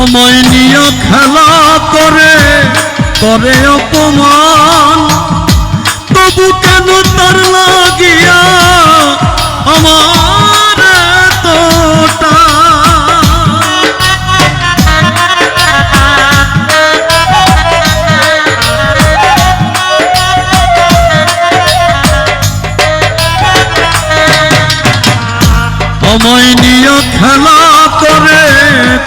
আমায় নিয়ে খেলা করে করে অপমান। তবু কেন তার লাগিয়া আমার এতটা? আমায় নিয়ে খেলা করে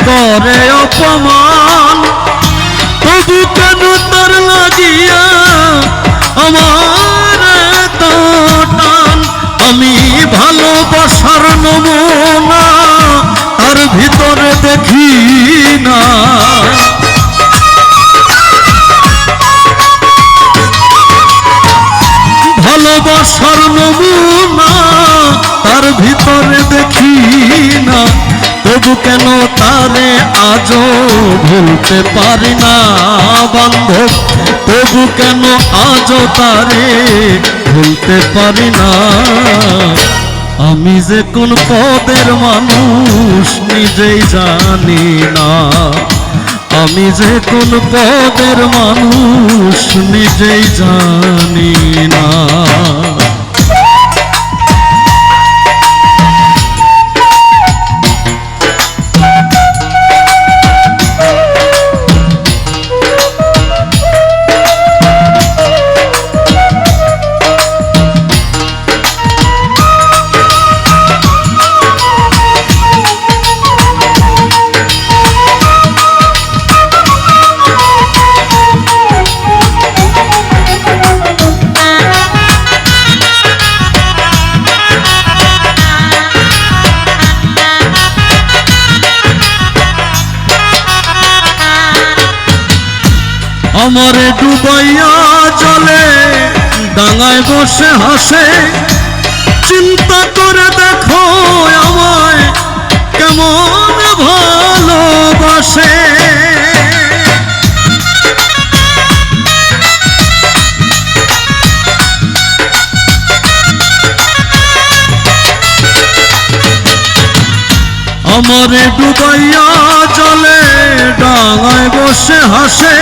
করে অপমান। তবু কেন তার লাগিয়া আমার টান? আমি ভালোবাসার নমুনা, তার ভিতরে দেখি না। ভালোবাসার নমুনা, তার ভিতরে দেখি তবু কেন তারে আজও ভুলতে পারি না বান্ধব তবু কেন আজও তারে ভুলতে পারি না? আমি যে কোন পদের মানুষ নিজেই জানি না। আমি যে কোন পদের মানুষ নিজেই জানি না আমারে ডুবাইয়া জলে ডাঙায় বসে হাসে। চিন্তা করে দেখো আমায় কেমন ভালোবাসে। আমারে ডুবাইয়া জলে ডাঙায় বসে হাসে।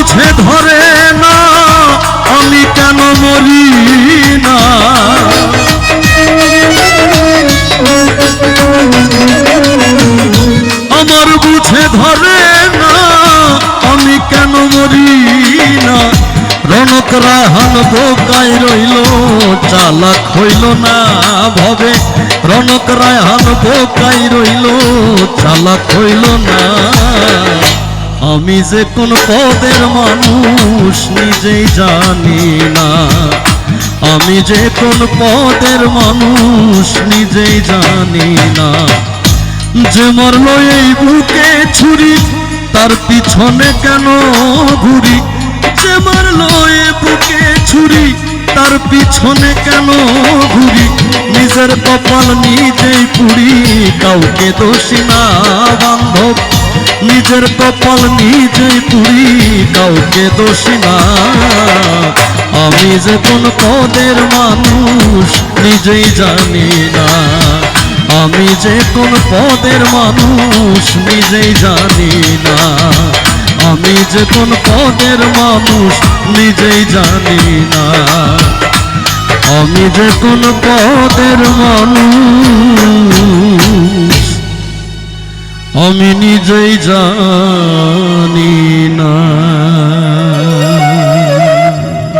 বুঝে ধরে না, আমি কেন মরি না? আমার বুঝে ধরে না, আমি কেন মরি না? রনক রাহান বোকাই রইল, চালাক হইল না ভবে। রনক রাহান বোকাই রইল, চালাক হইল না। আমি যে কোন পদের মানুষ নিজেই জানি না। আমি যে কোন পদের মানুষ নিজেই জানি না। যে মরল এই বুকে ছুরি, তার পিছনে কেন ঘুরি? যে মারল এ বুকে ছুরি, তার পিছনে কেন ঘুরি? নিজের কপাল নিজেই পুরি কাউকে দোষী না বান্ধব। নিজের কপাল নিজেই পুরি, কাউকে দোষী না। আমি যে কোন পদের মানুষ, নিজেই জানি না। আমি যে কোন পদের মানুষ, নিজেই জানি না। আমি যে কোন পদের মানুষ, নিজেই জানি না। আমি যে কোন পদের মানুষ আমি নিজেই জানি না।